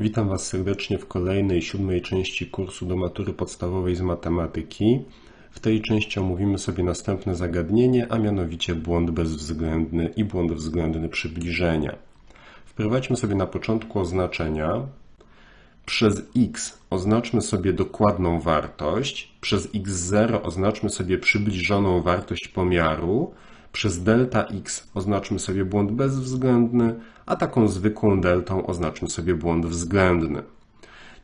Witam Was serdecznie w kolejnej, siódmej części kursu do matury podstawowej z matematyki. W tej części omówimy sobie następne zagadnienie, a mianowicie błąd bezwzględny i błąd względny przybliżenia. Wprowadźmy sobie na początku oznaczenia. Przez x oznaczmy sobie dokładną wartość, przez x0 oznaczmy sobie przybliżoną wartość pomiaru, przez delta x oznaczmy sobie błąd bezwzględny, a taką zwykłą deltą oznaczmy sobie błąd względny.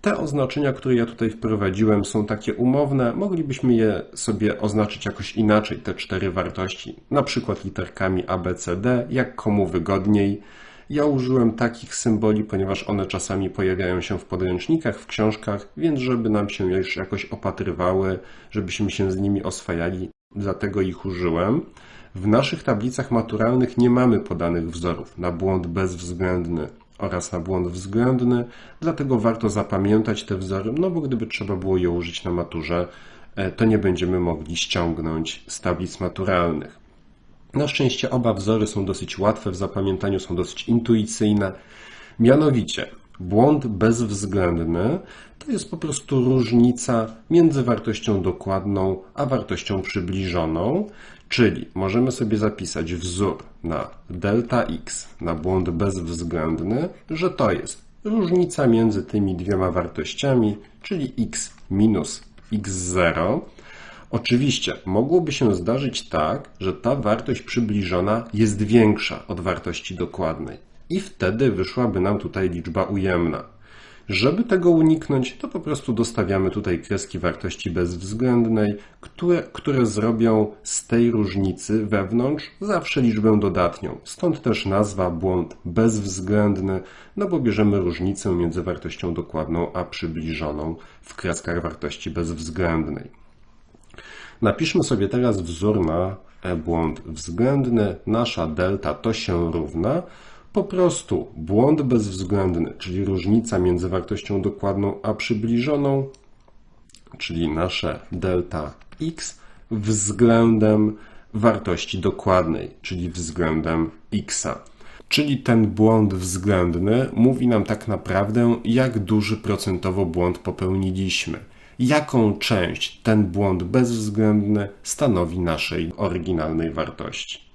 Te oznaczenia, które ja tutaj wprowadziłem, są takie umowne. Moglibyśmy je sobie oznaczyć jakoś inaczej, te cztery wartości, na przykład literkami A, B, C, D, jak komu wygodniej. Ja użyłem takich symboli, ponieważ one czasami pojawiają się w podręcznikach, w książkach, więc żeby nam się już jakoś opatrywały, żebyśmy się z nimi oswajali, dlatego ich użyłem. W naszych tablicach maturalnych nie mamy podanych wzorów na błąd bezwzględny oraz na błąd względny, dlatego warto zapamiętać te wzory, no bo gdyby trzeba było je użyć na maturze, e, to nie będziemy mogli ściągnąć z tablic maturalnych. Na szczęście oba wzory są dosyć łatwe w zapamiętaniu, są dosyć intuicyjne. Mianowicie, błąd bezwzględny to jest po prostu różnica między wartością dokładną a wartością przybliżoną, czyli możemy sobie zapisać wzór na delta x, na błąd bezwzględny, że to jest różnica między tymi dwiema wartościami, czyli x minus x0. Oczywiście mogłoby się zdarzyć tak, że ta wartość przybliżona jest większa od wartości dokładnej i wtedy wyszłaby nam tutaj liczba ujemna. Żeby tego uniknąć, to po prostu dostawiamy tutaj kreski wartości bezwzględnej, które, które zrobią z tej różnicy wewnątrz zawsze liczbę dodatnią. Stąd też nazwa błąd bezwzględny, no bo bierzemy różnicę między wartością dokładną a przybliżoną w kreskach wartości bezwzględnej. Napiszmy sobie teraz wzór na błąd względny. Nasza delta to się równa po prostu błąd bezwzględny, czyli różnica między wartością dokładną a przybliżoną, czyli nasze delta x względem wartości dokładnej, czyli względem x. Czyli ten błąd względny mówi nam tak naprawdę, jak duży procentowo błąd popełniliśmy. Jaką część ten błąd bezwzględny stanowi naszej oryginalnej wartości.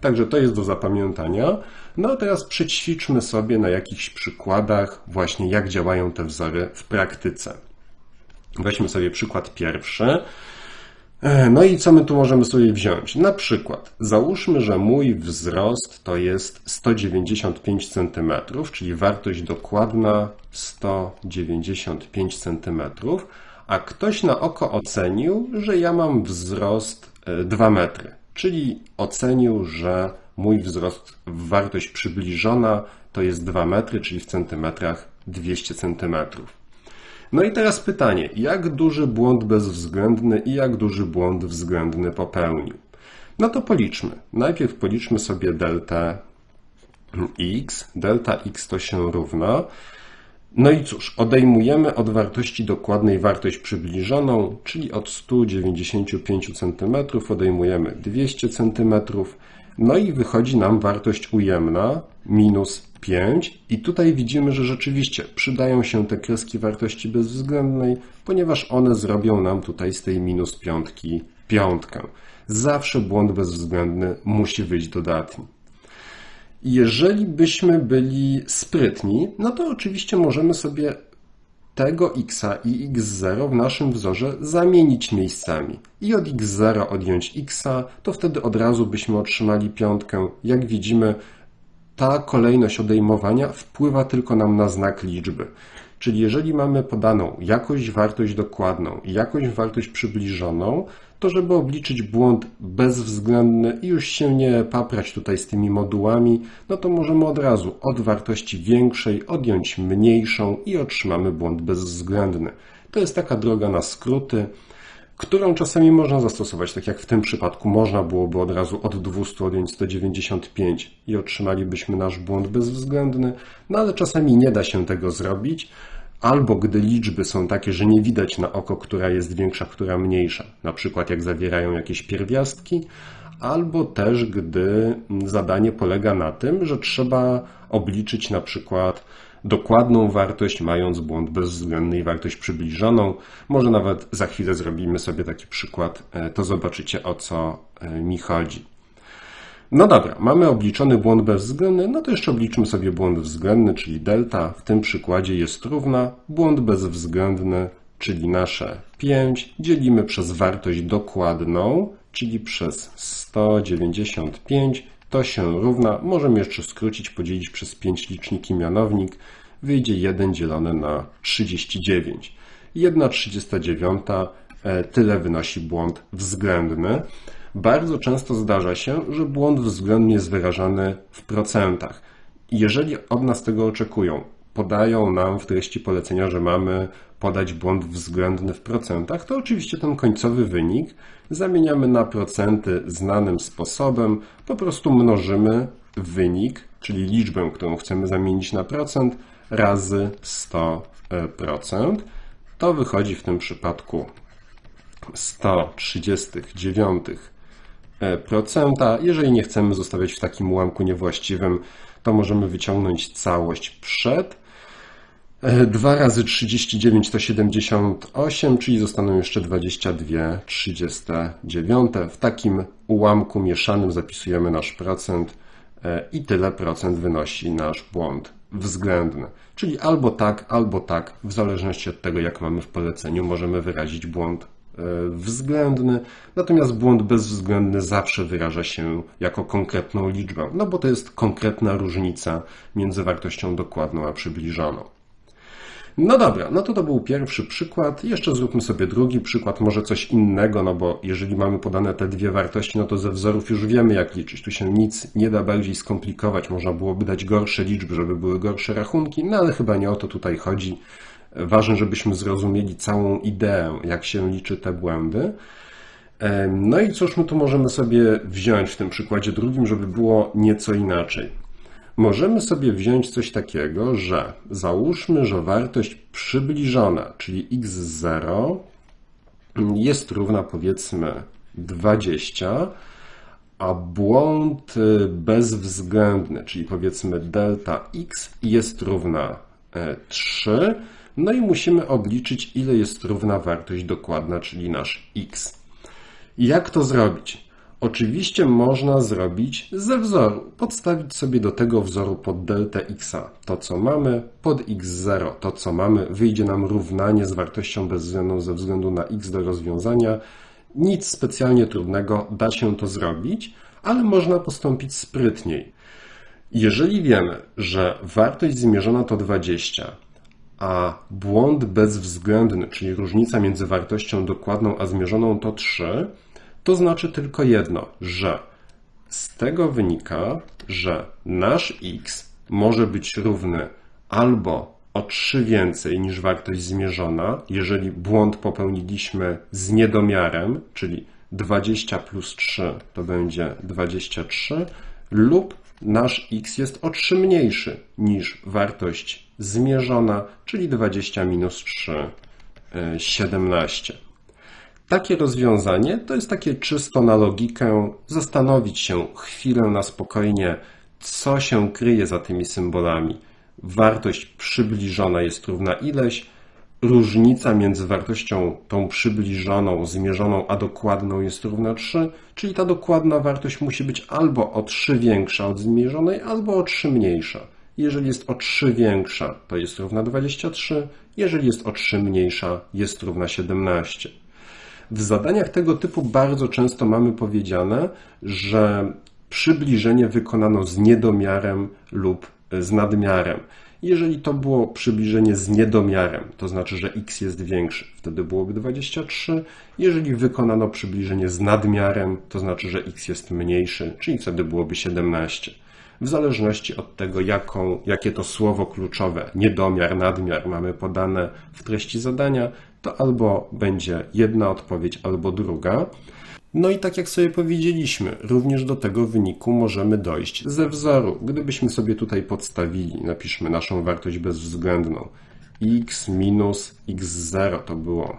Także to jest do zapamiętania. No a teraz przećwiczmy sobie na jakichś przykładach właśnie jak działają te wzory w praktyce. Weźmy sobie przykład pierwszy. E, no i co my tu możemy sobie wziąć? Na przykład, załóżmy, że mój wzrost to jest 195 cm, czyli wartość dokładna 195 cm, a ktoś na oko ocenił, że ja mam wzrost 2 e, metry czyli ocenił, że mój wzrost w wartość przybliżona to jest 2 metry, czyli w centymetrach 200 centymetrów. No i teraz pytanie, jak duży błąd bezwzględny i jak duży błąd względny popełnił? No to policzmy. Najpierw policzmy sobie delta x. Delta x to się równa no i cóż, odejmujemy od wartości dokładnej wartość przybliżoną, czyli od 195 cm odejmujemy 200 cm, no i wychodzi nam wartość ujemna minus 5 i tutaj widzimy, że rzeczywiście przydają się te kreski wartości bezwzględnej, ponieważ one zrobią nam tutaj z tej minus piątki piątkę. Zawsze błąd bezwzględny musi wyjść dodatni. Jeżeli byśmy byli sprytni, no to oczywiście możemy sobie tego x i x0 w naszym wzorze zamienić miejscami. I od x0 odjąć x, to wtedy od razu byśmy otrzymali piątkę. Jak widzimy, ta kolejność odejmowania wpływa tylko nam na znak liczby. Czyli jeżeli mamy podaną jakąś wartość dokładną i jakąś wartość przybliżoną, to żeby obliczyć błąd bezwzględny i już się nie paprać tutaj z tymi modułami, no to możemy od razu od wartości większej odjąć mniejszą i otrzymamy błąd bezwzględny. To jest taka droga na skróty, którą czasami można zastosować, tak jak w tym przypadku można byłoby od razu od 200 odjąć 195 i otrzymalibyśmy nasz błąd bezwzględny, no ale czasami nie da się tego zrobić, albo gdy liczby są takie, że nie widać na oko, która jest większa, która mniejsza, na przykład jak zawierają jakieś pierwiastki, albo też gdy zadanie polega na tym, że trzeba obliczyć na przykład dokładną wartość, mając błąd bezwzględny i wartość przybliżoną. Może nawet za chwilę zrobimy sobie taki przykład, e, to zobaczycie o co e, mi chodzi. No dobra, mamy obliczony błąd bezwzględny, no to jeszcze obliczymy sobie błąd względny, czyli delta. W tym przykładzie jest równa błąd bezwzględny, czyli nasze 5, dzielimy przez wartość dokładną, czyli przez 195, to się równa, możemy jeszcze skrócić, podzielić przez 5 licznik i mianownik, wyjdzie 1 dzielone na 39. 1,39 e, tyle wynosi błąd względny. Bardzo często zdarza się, że błąd względny jest wyrażany w procentach. Jeżeli od nas tego oczekują, podają nam w treści polecenia, że mamy podać błąd względny w procentach, to oczywiście ten końcowy wynik zamieniamy na procenty znanym sposobem, po prostu mnożymy wynik, czyli liczbę, którą chcemy zamienić na procent, razy 100%. To wychodzi w tym przypadku 139 procenta. Jeżeli nie chcemy zostawiać w takim ułamku niewłaściwym, to możemy wyciągnąć całość przed. 2 razy 39 to 78, czyli zostaną jeszcze 22 39. W takim ułamku mieszanym zapisujemy nasz procent e, i tyle procent wynosi nasz błąd względny. Czyli albo tak, albo tak, w zależności od tego, jak mamy w poleceniu, możemy wyrazić błąd e, względny, natomiast błąd bezwzględny zawsze wyraża się jako konkretną liczbę, no bo to jest konkretna różnica między wartością dokładną a przybliżoną. No dobra, no to to był pierwszy przykład. Jeszcze zróbmy sobie drugi przykład, może coś innego, no bo jeżeli mamy podane te dwie wartości, no to ze wzorów już wiemy jak liczyć. Tu się nic nie da bardziej skomplikować. Można byłoby dać gorsze liczby, żeby były gorsze rachunki, no ale chyba nie o to tutaj chodzi. Ważne, żebyśmy zrozumieli całą ideę, jak się liczy te błędy. No i cóż my tu możemy sobie wziąć w tym przykładzie drugim, żeby było nieco inaczej. Możemy sobie wziąć coś takiego, że załóżmy, że wartość przybliżona, czyli x0 jest równa powiedzmy 20, a błąd bezwzględny, czyli powiedzmy delta x jest równa 3, no i musimy obliczyć, ile jest równa wartość dokładna, czyli nasz x. Jak to zrobić? Oczywiście można zrobić ze wzoru, podstawić sobie do tego wzoru pod deltę x to co mamy, pod x0 to co mamy, wyjdzie nam równanie z wartością bezwzględną ze względu na x do rozwiązania. Nic specjalnie trudnego, da się to zrobić, ale można postąpić sprytniej. Jeżeli wiemy, że wartość zmierzona to 20, a błąd bezwzględny, czyli różnica między wartością dokładną a zmierzoną to 3, to znaczy tylko jedno, że z tego wynika, że nasz x może być równy albo o 3 więcej niż wartość zmierzona, jeżeli błąd popełniliśmy z niedomiarem, czyli 20 plus 3 to będzie 23, lub nasz x jest o 3 mniejszy niż wartość zmierzona, czyli 20 minus 3, 17. Takie rozwiązanie to jest takie czysto na logikę, zastanowić się chwilę na spokojnie, co się kryje za tymi symbolami. Wartość przybliżona jest równa ileś, różnica między wartością tą przybliżoną, zmierzoną, a dokładną jest równa 3, czyli ta dokładna wartość musi być albo o 3 większa od zmierzonej, albo o 3 mniejsza. Jeżeli jest o 3 większa, to jest równa 23, jeżeli jest o 3 mniejsza, jest równa 17. W zadaniach tego typu bardzo często mamy powiedziane, że przybliżenie wykonano z niedomiarem lub z nadmiarem. Jeżeli to było przybliżenie z niedomiarem, to znaczy, że x jest większy, wtedy byłoby 23. Jeżeli wykonano przybliżenie z nadmiarem, to znaczy, że x jest mniejszy, czyli wtedy byłoby 17. W zależności od tego, jaką, jakie to słowo kluczowe, niedomiar, nadmiar mamy podane w treści zadania, to albo będzie jedna odpowiedź, albo druga. No i tak jak sobie powiedzieliśmy, również do tego wyniku możemy dojść ze wzoru. Gdybyśmy sobie tutaj podstawili, napiszmy naszą wartość bezwzględną, x minus x0 to było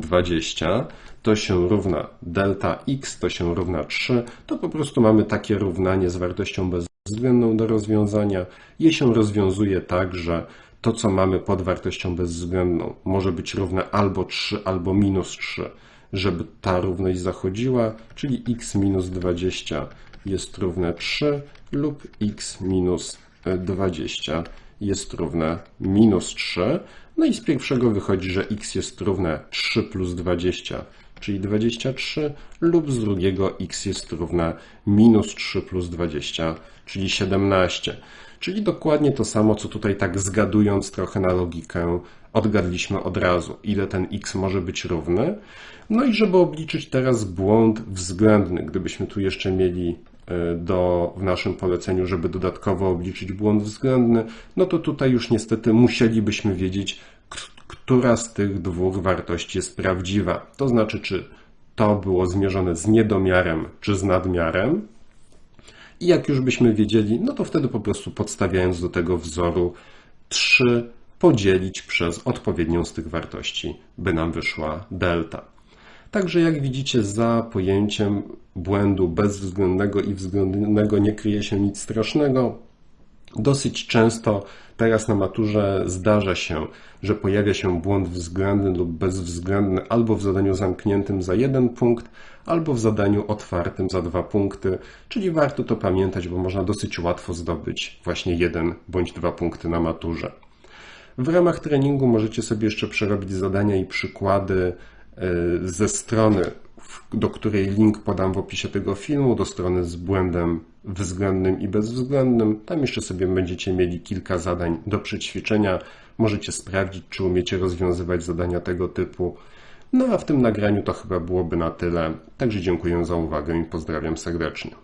20, to się równa delta x, to się równa 3, to po prostu mamy takie równanie z wartością bez względną do rozwiązania. Je się rozwiązuje tak, że to, co mamy pod wartością bezwzględną, może być równe albo 3, albo minus 3, żeby ta równość zachodziła, czyli x minus 20 jest równe 3 lub x minus 20 jest równe minus 3. No i z pierwszego wychodzi, że x jest równe 3 plus 20, czyli 23, lub z drugiego x jest równe minus 3 plus 20, czyli 17. Czyli dokładnie to samo, co tutaj tak zgadując trochę na logikę, odgadliśmy od razu, ile ten x może być równy. No i żeby obliczyć teraz błąd względny, gdybyśmy tu jeszcze mieli e, do, w naszym poleceniu, żeby dodatkowo obliczyć błąd względny, no to tutaj już niestety musielibyśmy wiedzieć, która z tych dwóch wartości jest prawdziwa. To znaczy, czy to było zmierzone z niedomiarem, czy z nadmiarem. I jak już byśmy wiedzieli, no to wtedy po prostu podstawiając do tego wzoru 3 podzielić przez odpowiednią z tych wartości, by nam wyszła delta. Także jak widzicie, za pojęciem błędu bezwzględnego i względnego nie kryje się nic strasznego. Dosyć często teraz na maturze zdarza się, że pojawia się błąd względny lub bezwzględny albo w zadaniu zamkniętym za jeden punkt, albo w zadaniu otwartym za dwa punkty, czyli warto to pamiętać, bo można dosyć łatwo zdobyć właśnie jeden bądź dwa punkty na maturze. W ramach treningu możecie sobie jeszcze przerobić zadania i przykłady e, ze strony, do której link podam w opisie tego filmu, do strony z błędem względnym i bezwzględnym. Tam jeszcze sobie będziecie mieli kilka zadań do przećwiczenia. Możecie sprawdzić, czy umiecie rozwiązywać zadania tego typu. No a w tym nagraniu to chyba byłoby na tyle. Także dziękuję za uwagę i pozdrawiam serdecznie.